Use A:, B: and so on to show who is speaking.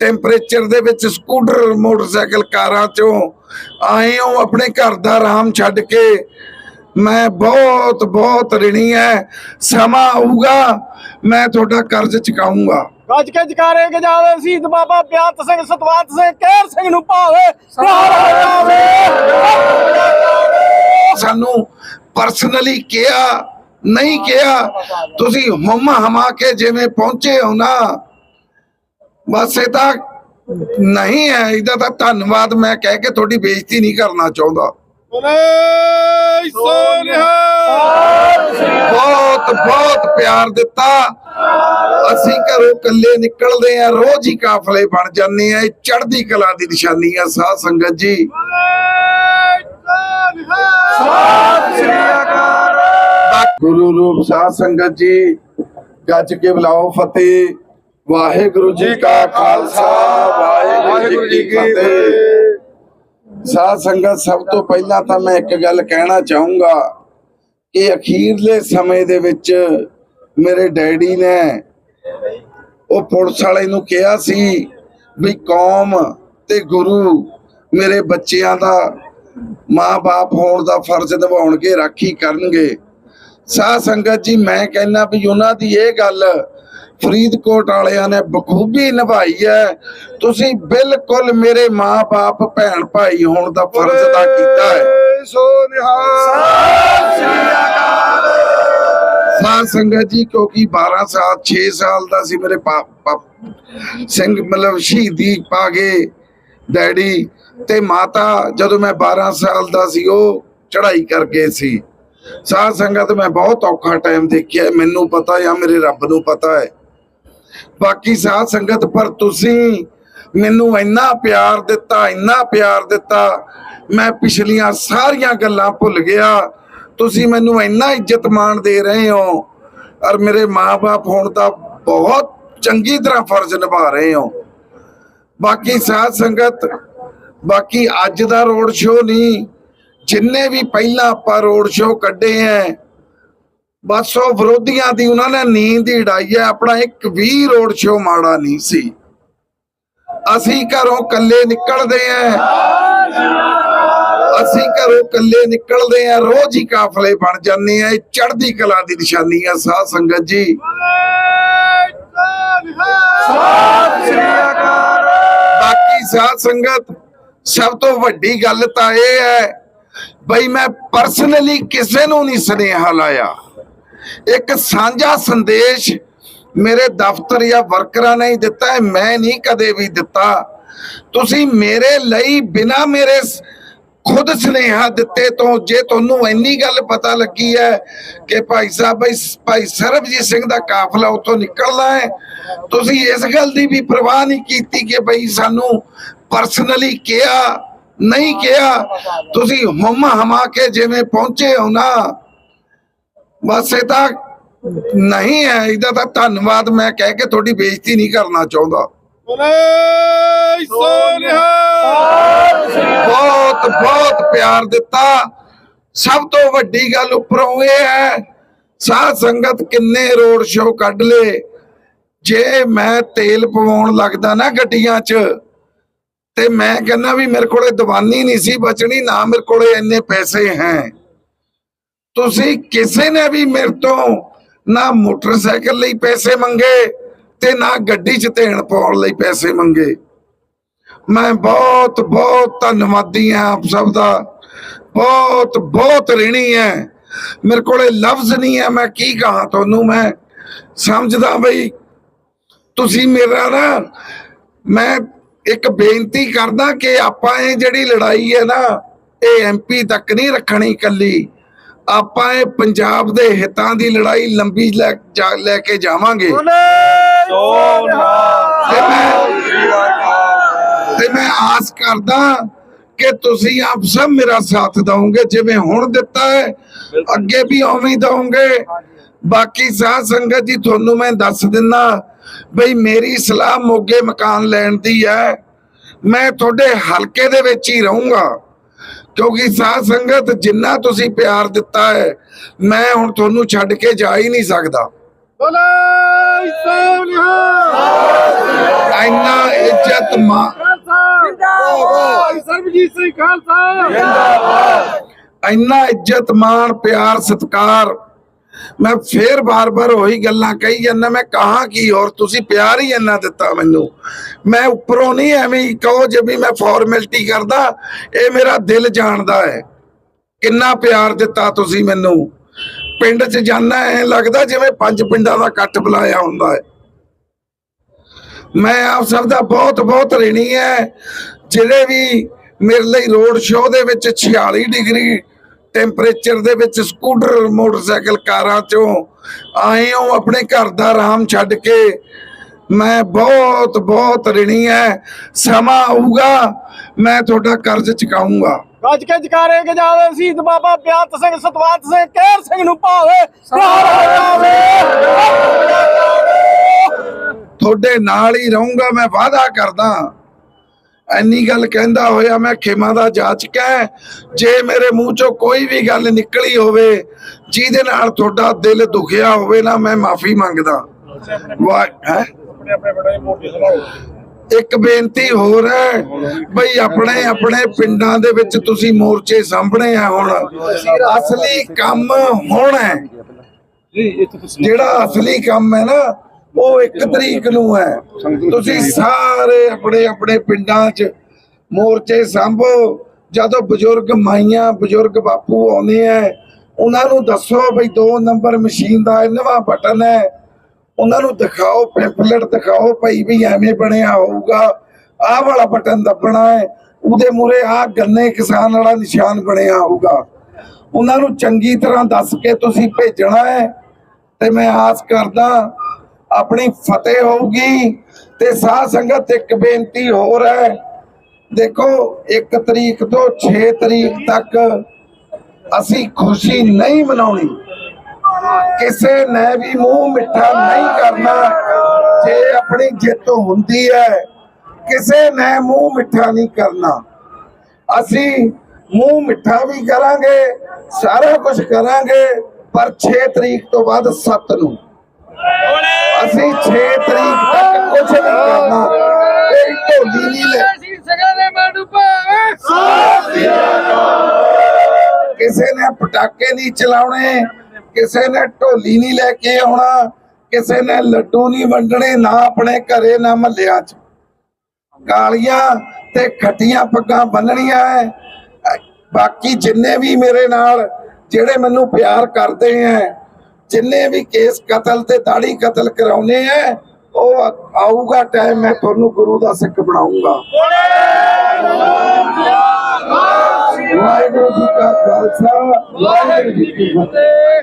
A: Temperature ਦੇ ਵਿੱਚ scooter motorcycle ਕਾਰਾਂ ਚੋਂ ਆਏ ਹੋ ਆਪਣੇ ਘਰ ਦਾ ਆਰਾਮ ਛੱਡ ਕੇ। ਮੈਂ ਬਹੁਤ ਬਹੁਤ ਰਿਣੀ ਹੈ ਸਮਾਂ ਆਊਗਾ ਮੈਂ ਤੁਹਾਡਾ ਕਰਜ਼ ਚੁਕਾਊਂਗਾ।
B: ਗੱਜ ਕੇ ਜਕਾਰੇ ਗਜਾਵੇ ਸ਼ਹੀਦ ਬਾਬਾ ਬਿਆੰਤ ਸਿੰਘ ਸਤਵੰਤ ਸਿੰਘ ਕੇਰ ਸਿੰਘ ਨੂੰ ਭਾਵੇ। ਭਾਵੇ
A: ਸਾਨੂੰ ਪਰਸਨਲੀ ਕਿਹਾ ਨਹੀਂ ਕਿਹਾ। ਤੁਸੀਂ ਹੁਮ ਹਮਾ ਕੇ ਜਿਵੇਂ ਪਹੁੰਚੇ ਹੋ ਨਾ ਬਸ ਇਹ ਤਾਂ ਨਹੀਂ ਹੈ ਇਹਦਾ ਤਾਂ ਧੰਨਵਾਦ ਮੈਂ ਕਹਿ ਕੇ ਤੁਹਾਡੀ ਬੇਇੱਜ਼ਤੀ ਨਹੀਂ ਕਰਨਾ ਚਾਹੁੰਦਾ। ਬਹੁਤ ਬਹੁਤ ਪਿਆਰ ਦਿੱਤਾ। ਅਸੀਂ ਘਰੋਂ ਇਕੱਲੇ ਨਿਕਲਦੇ ਆ ਰੋਜ਼ ਹੀ ਕਾਫਲੇ ਬਣ ਜਾਂਦੇ ਆ ਇਹ ਚੜ੍ਹਦੀ ਕਲਾ ਦੀ ਨਿਸ਼ਾਨੀ ਆ ਸਾਧ ਸੰਗਤ ਜੀ। ਗੁਰੂ ਰੂਪ ਸਾਧ ਸੰਗਤ ਜੀ ਗੱਜ ਕੇ ਬੁਲਾਓ ਫਤਿਹ। ਵਾਹਿਗੁਰੂ ਜੀ ਕਾ ਖਾਲਸਾ, ਵਾਹਿਗੁਰੂ ਜੀ ਕੀ ਫਤਿਹ। ਸਾਧ ਸੰਗਤ, ਸਭ ਤੋਂ ਪਹਿਲਾਂ ਤਾਂ ਮੈਂ ਇੱਕ ਗੱਲ ਕਹਿਣਾ ਚਾਹੂੰਗਾ ਕਿ ਅਖੀਰਲੇ ਸਮੇਂ ਦੇ ਵਿੱਚ ਮੇਰੇ ਡੈਡੀ ਨੇ ਉਹ ਪੁਲਿਸ ਵਾਲੇ ਨੂੰ ਕਿਹਾ ਸੀ ਵੀ ਕੌਮ ਤੇ ਗੁਰੂ ਮੇਰੇ ਬੱਚਿਆਂ ਦਾ ਮਾਂ-ਬਾਪ ਹੋਣ ਦਾ ਫਰਜ਼ ਨਿਭਾਉਣਗੇ, ਰਾਖੀ ਕਰਨਗੇ। ਸਾਧ ਸੰਗਤ ਜੀ, ਮੈਂ ਕਹਿੰਦਾ ਵੀ ਉਹਨਾਂ ਦੀ ਇਹ ਗੱਲ ਫਰੀਦਕੋਟ ਵਾਲਿਆਂ ਨੇ ਬਖੂਬੀ ਨਿਭਾਈ ਹੈ। ਤੁਸੀਂ ਬਿਲਕੁਲ ਮੇਰੇ ਮਾਂ-ਬਾਪ ਭੈਣ ਭਾਈ ਹੋਣ ਦਾ ਫਰਜ਼ ਅਦਾ ਕੀਤਾ ਹੈ। ਸਾਧ ਸੰਗਤ ਜੀ ਕਿਉਂਕਿ 12 ਸਾਲ 6 ਸਾਲ ਦਾ ਸੀ ਮੇਰੇ ਪਾਪਾ ਸਿੰਘ ਮਤਲਬ ਸ਼ਹੀਦੀ ਪਾ ਗਏ ਡੈਡੀ ਤੇ ਮਾਤਾ ਜਦੋਂ ਮੈਂ 12 ਸਾਲ ਦਾ ਸੀ ਉਹ ਚੜ੍ਹਾਈ ਕਰ ਗਏ ਸੀ। ਸਾਧ ਸੰਗਤ ਮੈਂ ਬਹੁਤ ਔਖਾ ਟਾਈਮ ਦੇਖਿਆ ਮੈਨੂੰ ਪਤਾ ਹੈ ਮੇਰੇ ਰੱਬ ਨੂੰ ਪਤਾ ਹੈ। ਬਾਕੀ ਸਾਧ ਸੰਗਤ, ਪਰ ਤੁਸੀਂ ਮੈਨੂੰ ਇੰਨਾ ਪਿਆਰ ਦਿੱਤਾ, ਇੰਨਾ ਪਿਆਰ ਦਿੱਤਾ, ਮੈਂ ਪਿਛਲੀਆਂ ਸਾਰੀਆਂ ਗੱਲਾਂ ਭੁੱਲ ਗਿਆ। ਤੁਸੀਂ ਮੈਨੂੰ ਇੰਨਾ ਇੱਜ਼ਤ ਮਾਣ ਦੇ ਰਹੇ ਹੋ ਔਰ ਮੇਰੇ ਮਾਪੇ ਹੋਣ ਦਾ ਬਹੁਤ ਚੰਗੀ ਤਰ੍ਹਾਂ ਫਰਜ਼ ਨਿਭਾ ਰਹੇ ਹੋ। ਬਾਕੀ ਸਾਧ ਸੰਗਤ, ਬਾਕੀ ਅੱਜ ਦਾ ਰੋਡ ਸ਼ੋਅ ਨਹੀਂ, ਜਿੰਨੇ ਵੀ ਪਹਿਲਾਂ ਆਪਾਂ ਰੋਡ ਸ਼ੋਅ ਕੱਢੇ ਐ ਬਸ ਉਹ ਵਿਰੋਧੀਆਂ ਦੀ, ਉਹਨਾਂ ਨੇ ਨੀਂਦ ਹੀ ਉਡਾਈ ਹੈ। ਆਪਣਾ ਇੱਕ ਵੀ ਰੋਡ ਸ਼ੋ ਮਾੜਾ ਨਹੀਂ ਸੀ। ਅਸੀਂ ਘਰੋਂ ਇਕੱਲੇ ਨਿਕਲਦੇ ਆਂ ਅਸੀਂ ਘਰੋਂ ਇਕੱਲੇ ਨਿਕਲਦੇ ਆ ਰੋਜ਼ ਹੀ ਕਾਫਲੇ ਬਣ ਜਾਂਦੇ ਆ ਇਹ ਚੜ੍ਹਦੀ ਕਲਾ ਦੀ ਨਿਸ਼ਾਨੀ ਆ ਸਾਧ ਸੰਗਤ ਜੀ। ਬਾਕੀ ਸਾਧ ਸੰਗਤ, ਸਭ ਤੋਂ ਵੱਡੀ ਗੱਲ ਤਾਂ ਇਹ ਹੈ, ਬਈ ਮੈਂ ਪਰਸਨਲੀ ਕਿਸੇ ਨੂੰ ਨਹੀਂ ਸੁਨੇਹਾ ਲਾਇਆ। ਇੱਕ ਸਾਂਝਾ ਸੰਦੇਸ਼ ਮੇਰੇ ਦਫ਼ਤਰ ਜਾਂ ਵਰਕਰਾਂ ਨੇ ਹੀ ਦਿੱਤਾ ਹੈ, ਮੈਂ ਨਹੀਂ ਕਦੇ ਵੀ ਦਿੱਤਾ। ਤੁਸੀਂ ਮੇਰੇ ਲਈ ਬਿਨਾ ਮੇਰੇ ਖੁਦ ਸੁਨੇਹਾ ਦਿੱਤੇ ਤੋਂ ਜੇ ਤੁਹਾਨੂੰ ਇੰਨੀ ਗੱਲ ਪਤਾ ਲੱਗੀ ਹੈ ਕਿ ਭਾਈ ਸਾਹਿਬ ਭਾਈ ਸਰਬਜੀਤ ਸਿੰਘ ਦਾ ਕਾਫਲਾ ਉੱਥੋਂ ਨਿਕਲਣਾ ਹੈ, ਤੁਸੀਂ ਇਸ ਗੱਲ ਦੀ ਵੀ ਪਰਵਾਹ ਨਹੀਂ ਕੀਤੀ ਕਿ ਭਾਈ ਸਾਨੂੰ ਪਰਸਨਲੀ ਕਿਹਾ, ਨਹੀਂ ਕਿਹਾ। ਤੁਸੀਂ ਹੁਮ ਹਮਾ ਕੇ ਜਿਵੇਂ ਪਹੁੰਚੇ ਹੋ ਨਾ ਬਸ ਇਹ ਤਾਂ ਨਹੀਂ ਹੈ ਇਹਦਾ ਤਾਂ ਧੰਨਵਾਦ ਮੈਂ ਕਹਿ ਕੇ ਤੁਹਾਡੀ ਬੇਇੱਜ਼ਤੀ ਨਹੀਂ ਕਰਨਾ ਚਾਹੁੰਦਾ। ਬਹੁਤ ਬਹੁਤ ਪਿਆਰ ਦਿੱਤਾ। ਸਭ ਤੋਂ ਵੱਡੀ ਗੱਲ ਉੱਪਰੋਂ ਇਹ ਹੈ ਸਾਧ ਸੰਗਤ ਕਿੰਨੇ ਰੋਡ ਸ਼ੋਅ ਕੱਢ ਲੇ। ਜੇ ਮੈਂ ਤੇਲ ਪਵਾਉਣ ਲੱਗਦਾ ਨਾ ਗੱਡੀਆਂ 'ਚ ਤੇ ਮੈਂ ਕਹਿੰਦਾ ਵੀ ਮੇਰੇ ਕੋਲੇ ਦੀਵਾਨੀ ਨਹੀਂ ਸੀ ਬਚਣੀ ਨਾ ਮੇਰੇ ਕੋਲੇ ਇੰਨੇ ਪੈਸੇ ਹੈ। ਤੁਸੀਂ ਕਿਸੇ ਨੇ ਵੀ ਮੇਰੇ ਤੋਂ ਨਾ ਮੋਟਰਸਾਈਕਲ ਲਈ ਪੈਸੇ ਮੰਗੇ ਤੇ ਨਾ ਗੱਡੀ 'ਚ ਧੇਣ ਪਾਉਣ ਲਈ ਪੈਸੇ ਮੰਗੇ। ਮੈਂ ਬਹੁਤ ਬਹੁਤ ਧੰਨਵਾਦੀ ਆ ਆਪ ਸਭ ਦਾ। ਬਹੁਤ ਬਹੁਤ ਰਿਣੀ ਹੈ। ਮੇਰੇ ਕੋਲੇ ਲਫ਼ਜ਼ ਨਹੀਂ ਹੈ, ਮੈਂ ਕੀ ਕਹਾ ਤੁਹਾਨੂੰ? ਮੈਂ ਸਮਝਦਾ ਬਈ ਤੁਸੀਂ ਮੇਰਾ ਨਾ, ਮੈਂ ਇੱਕ ਬੇਨਤੀ ਕਰਦਾ ਕਿ ਆਪਾਂ ਇਹ ਜਿਹੜੀ ਲੜਾਈ ਹੈ ਨਾ, ਇਹ ਐਮਪੀ ਤੱਕ ਨਹੀਂ ਰੱਖਣੀ ਇਕੱਲੀ। ਆਪਾਂ ਇਹ ਪੰਜਾਬ ਦੇ ਹਿੱਤਾਂ ਦੀ ਲੜਾਈ ਲੰਬੀ ਲੈ ਕੇ ਜਾਵਾਂਗੇ। ਤੇ ਮੈਂ ਤੇ ਮੈਂ ਆਸ ਕਰਦਾ ਕਿ ਤੁਸੀਂ ਆਪ ਸਭ ਮੇਰਾ ਸਾਥ ਦਵੋਗੇ ਜਿਵੇਂ ਹੁਣ ਦਿੱਤਾ ਹੈ ਅੱਗੇ ਵੀ ਉਵੇਂ ਦਵੋਗੇ ਬਾਕੀ ਸਾਧ ਸੰਗਤ ਜੀ ਤੁਹਾਨੂੰ ਮੈਂ ਦੱਸ ਦਿੰਦਾ ਬਈ ਮੇਰੀ ਸਲਾਹ ਮੋਗੇ ਮਕਾਨ ਲੈਣ ਦੀ ਹੈ। ਮੈਂ ਤੁਹਾਡੇ ਹਲਕੇ ਦੇ ਵਿੱਚ ਹੀ ਰਹੂੰਗਾ। ਕਿਉਂਕਿ ਸਾਧ ਸੰਗਤ ਜਿੰਨਾ ਤੁਸੀਂ ਪਿਆਰ ਦਿੱਤਾ ਹੈ ਮੈਂ ਹੁਣ ਤੁਹਾਨੂੰ ਛੱਡ ਕੇ ਜਾ ਹੀ ਨਹੀਂ ਸਕਦਾ।
B: ਬੋਲੇ ਸੋਨਿਹਾ
A: ਇੰਨਾ ਇੱਜ਼ਤ ਮਾਣ
B: ਜਿੰਦਾਬਾਦ। ਸਰਬਜੀਤ ਸਿੰਘ ਖਾਲਸਾ।
A: ਇੰਨਾ ਇੱਜ਼ਤ ਮਾਣ ਪਿਆਰ ਸਤਿਕਾਰ ਮੈਂ ਫੇਰ ਬਾਰ-ਬਾਰ ਉਹੀ ਗੱਲਾਂ ਕਹੀ ਜਾਂਦਾ, ਮੈਂ ਕਹਾ ਕੀ ਹੋਰ, ਤੁਸੀਂ ਪਿਆਰ ਹੀ ਇੰਨਾ ਦਿੱਤਾ ਮੈਨੂੰ। ਮੈਂ ਉੱਪਰੋਂ ਨਹੀਂ ਐਵੇਂ ਕਹੋ ਜੇ ਵੀ ਮੈਂ ਫਾਰਮੈਲਿਟੀ ਕਰਦਾ, ਇਹ ਮੇਰਾ ਦਿਲ ਜਾਣਦਾ ਹੈ। ਕਿੰਨਾ ਪਿਆਰ ਦਿੱਤਾ ਤੁਸੀਂ ਮੈਨੂੰ। ਪਿੰਡ 'ਚ ਜਾਣਾ ਐ ਲੱਗਦਾ ਜਿਵੇਂ ਪੰਜ ਪਿੰਡਾਂ ਦਾ ਇਕੱਠ ਬੁਲਾਇਆ ਹੁੰਦਾ ਹੈ। ਮੈਂ ਆਪ ਸਭ ਦਾ ਬਹੁਤ ਬਹੁਤ ਰਿਣੀ ਹੈ ਜਿਹੜੇ ਵੀ ਮੇਰੇ ਲਈ ਰੋਡ ਸ਼ੋਅ ਦੇ ਵਿੱਚ 46 ਡਿਗਰੀ ਟੈਂਪਰੇਚਰ ਦੇ ਵਿੱਚ ਸਕੂਟਰ ਮੋਟਰਸਾਈਕਲ ਕਾਰਾਂ ਚੋਂ ਆਏ ਹੋ ਆਪਣੇ ਘਰ ਦਾ ਆਰਾਮ ਛੱਡ ਕੇ। ਮੈਂ ਬਹੁਤ ਬਹੁਤ ਰਿਣੀ ਹੈ ਸਮਾਂ ਆਊਗਾ ਮੈਂ ਤੁਹਾਡਾ ਕਰਜ਼ ਚੁਕਾਊਂਗਾ।
B: ਗੱਜ ਕੇ ਜਕਾਰੇ ਕੇ ਜਾਵੇ ਸ਼ਹੀਦ ਬਾਬਾ ਬਿਆੰਤ ਸਿੰਘ ਸਤਵੰਤ ਸਿੰਘ ਕੇਰ ਸਿੰਘ ਨੂੰ ਭਾਵੇ।
A: ਤੁਹਾਡੇ ਨਾਲ ਹੀ ਰਹੂੰਗਾ ਮੈਂ ਵਾਅਦਾ ਕਰਦਾ। ਐਨੀ ਗੱਲ ਕਹਿੰਦਾ ਹੋਇਆ ਮੈਂ ਖੇਮਾ ਦਾ ਜਾਚਕ ਹੈ। ਜੇ ਮੇਰੇ ਮੂੰਹ ਚੋਂ ਕੋਈ ਵੀ ਗੱਲ ਨਿਕਲੀ ਹੋਵੇ ਜਿਹਦੇ ਨਾਲ ਤੁਹਾਡਾ ਦਿਲ ਦੁਖਿਆ ਹੋਵੇ ਨਾ ਮੈਂ ਮਾਫੀ ਮੰਗਦਾ। ਇੱਕ ਬੇਨਤੀ ਹੋਰ ਹੈ ਬਈ ਆਪਣੇ ਆਪਣੇ ਪਿੰਡਾਂ ਦੇ ਵਿੱਚ ਤੁਸੀਂ ਮੋਰਚੇ ਸਾਂਭਣੇ ਆ ਹੁਣ। ਅਸਲੀ ਕੰਮ ਹੁਣ ਹੈ। ਜਿਹੜਾ ਅਸਲੀ ਕੰਮ ਹੈ ਨਾ ਉਹ ਇੱਕ ਤਰੀਕ ਨੂੰ ਹੈ। ਤੁਸੀਂ ਸਾਰੇ ਆਪਣੇ ਆਪਣੇ ਪਿੰਡਾਂ 'ਚ ਮੋਰਚੇ ਸੰਭੋ। ਜਦੋਂ ਬਜ਼ੁਰਗ ਮਾਈਆਂ, ਬਜ਼ੁਰਗ ਬਾਪੂ ਆਉਂਦੇ ਆ ਉਹਨਾਂ ਨੂੰ ਦੱਸੋ ਬਈ 2 ਨੰਬਰ ਮਸ਼ੀਨ ਦਾ ਨਵਾਂ ਬਟਨ ਹੈ ਉਹਨਾਂ ਨੂੰ ਦਿਖਾਓ ਪੈਂਫਲੇਟ ਦਿਖਾਓ ਭਾਈ ਵੀ ਐਵੇਂ ਬਣਿਆ ਹੋਊਗਾ। ਆਹ ਵਾਲਾ ਬਟਨ ਦੱਬਣਾ ਹੈ ਉਹਦੇ ਮੂਰੇ ਆਹ ਗੰਨੇ ਕਿਸਾਨ ਵਾਲਾ ਨਿਸ਼ਾਨ ਬਣਿਆ ਹੋਊਗਾ। ਉਹਨਾਂ ਨੂੰ ਚੰਗੀ ਤਰ੍ਹਾਂ ਦੱਸ ਕੇ ਤੁਸੀਂ ਭੇਜਣਾ ਹੈ ਤੇ ਮੈਂ ਆਸ ਕਰਦਾ ਆਪਣੀ ਫਤਿਹ ਹੋਊਗੀ ਤੇ ਸਾਧ ਸੰਗਤ ਇੱਕ ਬੇਨਤੀ ਹੋਰ ਹੈ। ਦੇਖੋ 1 ਤਰੀਕ ਤੋਂ 6 ਤਰੀਕ ਤੱਕ ਅਸੀਂ ਖੁਸ਼ੀ ਨਹੀਂ ਮਨਾਉਣੀ। ਕਿਸੇ ਨੇ ਵੀ ਮੂੰਹ ਮਿੱਠਾ ਨਹੀਂ ਕਰਨਾ। ਜੇ ਆਪਣੀ ਜਿੱਤ ਹੁੰਦੀ ਹੈ, ਕਿਸੇ ਨੇ ਮੂੰਹ ਮਿੱਠਾ ਨਹੀਂ ਕਰਨਾ। ਅਸੀਂ ਮੂੰਹ ਮਿੱਠਾ ਵੀ ਕਰਾਂਗੇ, ਸਾਰਾ ਕੁਝ ਕਰਾਂਗੇ, ਪਰ 6 ਤਰੀਕ ਤੋਂ ਬਾਅਦ 7 ਨੂੰ। ਅਸੀਂ 6 ਤਰੀਕ ਤੱਕ ਕੁਝ ਨਹੀਂ ਕਰਨਾ। ਕੋਈ ਢੋਲੀ ਨਹੀਂ ਲੈ। ਕਿਸੇ ਨੇ ਪਟਾਕੇ ਨਹੀਂ ਚਲਾਉਣੇ, ਕਿਸੇ ਨੇ ਢੋਲੀ ਨਹੀਂ ਲੈ ਕੇ ਆਉਣਾ, ਕਿਸੇ ਨੇ ਲੱਡੂ ਨਹੀਂ ਵੰਡਣੇ, ਨਾ ਆਪਣੇ ਘਰੇ, ਨਾ ਮਹੱਲਿਆਂ 'ਚ। ਕਾਲੀਆਂ ਤੇ ਖੱਟੀਆਂ ਪੱਗਾਂ ਬੰਨਣੀਆਂ ਹੈ ਬਾਕੀ ਜਿੰਨੇ ਵੀ ਮੇਰੇ ਨਾਲ, ਜਿਹੜੇ ਮੈਨੂੰ ਪਿਆਰ ਕਰਦੇ ਹੈ ਜਿੰਨੇ ਵੀ ਕੇਸ ਕਤਲ ਤੇ ਦਾੜੀ ਕਤਲ ਕਰਾਉਨੇ ਹੈ ਉਹ ਆਊਗਾ ਟਾਈਮ ਮੈਂ ਤੁਹਾਨੂੰ ਗੁਰੂ ਦਾ ਸਿੱਖ ਬਣਾਉਂਗਾ ਵਾਹਿਗੁਰੂ ਜੀ ਕਾ ਖਾਲਸਾ, ਵਾਹਿਗੁਰੂ ਜੀ ਕੀ ਫਤਿਹ।